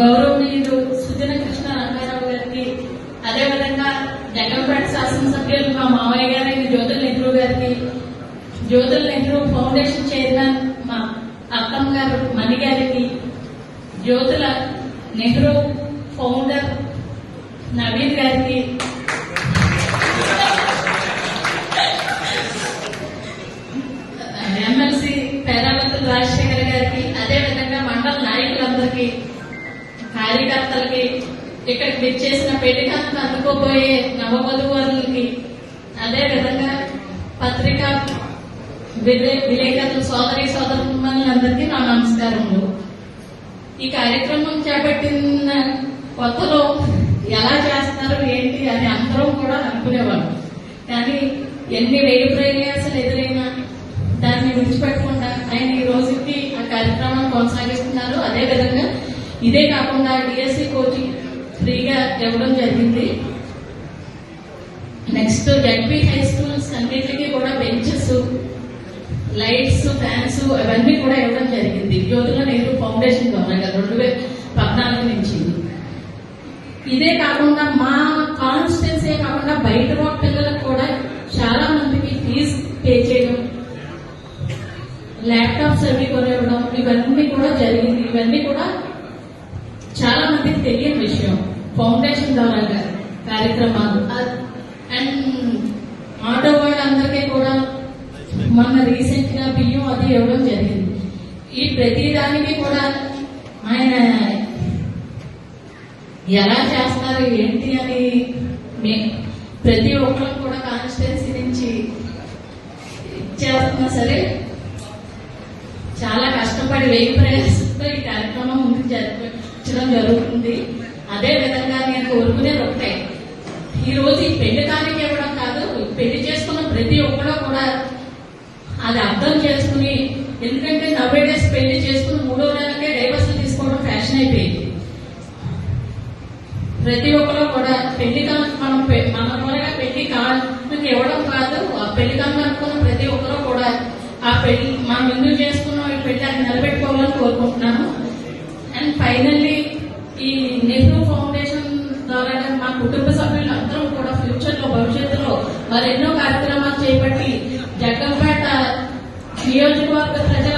గౌరవనీయులు సుజన కృష్ణ రంగారావు గారికి అదేవిధంగా జగన్పేట శాసనసభ్యులు మా మామయ్య గారైన జ్యోతుల నెహ్రూ గారికి జ్యోతుల నెహ్రూ ఫౌండేషన్ చైర్మన్ మా అత్తమ్మ గారు మణి గారికి జ్యోతుల నెహ్రూ ఫౌండర్ నవీన్ గారికి కార్యకర్తలకి ఇక్కడికి విచ్చేసిన పెళ్ళికాంత అందుకోబోయే నవవధువులకి అదే విధంగా పత్రికా విలే- విలేకరుల సోదరి సోదరులందరికీ నా నమస్కారములు. ఈ కార్యక్రమం చేపట్టిన కొత్తలో ఎలా చేస్తారు ఏంటి అని అందరం కూడా అనుకునేవాళ్ళు. కానీ ఎన్ని వేయి ప్రయాసాలు ఎదురైనా దాన్ని విడిచిపెట్టకుండా ఆయన ఈ రోజుకి ఆ కార్యక్రమాన్ని కొనసాగిస్తున్నారు. అదే విధంగా ఇదే కాకుండా డిఎస్సి కోచింగ్ ఫ్రీగా ఇవ్వడం జరిగింది. నెక్స్ట్ జడ్పీ హై స్కూల్స్ అన్నింటికి కూడా బెంచెస్ లైట్స్ ఫ్యాన్స్ అవన్నీ కూడా ఇవ్వడం జరిగింది. జ్యోతుల నెహ్రూ ఫౌండేషన్ ద్వారా రెండు వేల పద్నాలుగు నుంచి. ఇదే కాకుండా మా కాన్స్టిట్యున్సీ కాకుండా బయట వాళ్ళ పిల్లలకు కూడా చాలా మందికి ఫీజు పే చేయడం ల్యాప్టాప్స్ అవి కొనివ్వడం ఇవన్నీ కూడా జరిగింది. ఇవన్నీ కూడా చాలా మందికి తెలియని విషయం. ఫౌండేషన్ ద్వారా కార్యక్రమాలు. అండ్ ఆటో వాళ్ళందరికీ కూడా మొన్న రీసెంట్గా బియ్యం అది ఇవ్వడం జరిగింది. ఈ ప్రతి దానికి కూడా ఆయన ఎలా చేస్తారు ఏంటి అని ప్రతి ఒక్కరు కూడా కాన్స్టిట్యున్సీ నుంచి చేస్తున్నా సరే చాలా కష్టపడి వెయ్యి ప్రయాసంతో ఈ కార్యక్రమం ముందుకు జరిపించడం జరుగుతుంది. అదే విధంగా నేను కోరుకునేది ఒకటే. ఈ రోజు ఈ పెళ్ళి కానికి ఇవ్వడం కాదు పెళ్ళి చేసుకున్న ప్రతి ఒక్కరు కూడా అది అర్థం చేసుకుని ఎందుకంటే నవ్వే డేస్ పెళ్ళి చేసుకుని మూడో నెలకే డైవర్స్ తీసుకోవడం ఫ్యాషన్ అయిపోయింది. ప్రతి ఒక్కరూ కూడా పెళ్ళి మనం పె- మన ద్వారా పెళ్ళి కానుక ఇవ్వడం కాదు ఆ పెళ్ళి కానుక అనుకున్న ప్రతి ఒక్కరూ కూడా ఆ పెళ్ళి మనం ఎందుకు చేసుకున్నాం ఈ పెళ్ళి అది నిలబెట్టుకోవాలని కోరుకుంటున్నాను. అండ్ ఫైనల్ మరెన్నో కార్యక్రమాలు చేపట్టి జగ్గంపేట నియోజకవర్గ ప్రజలు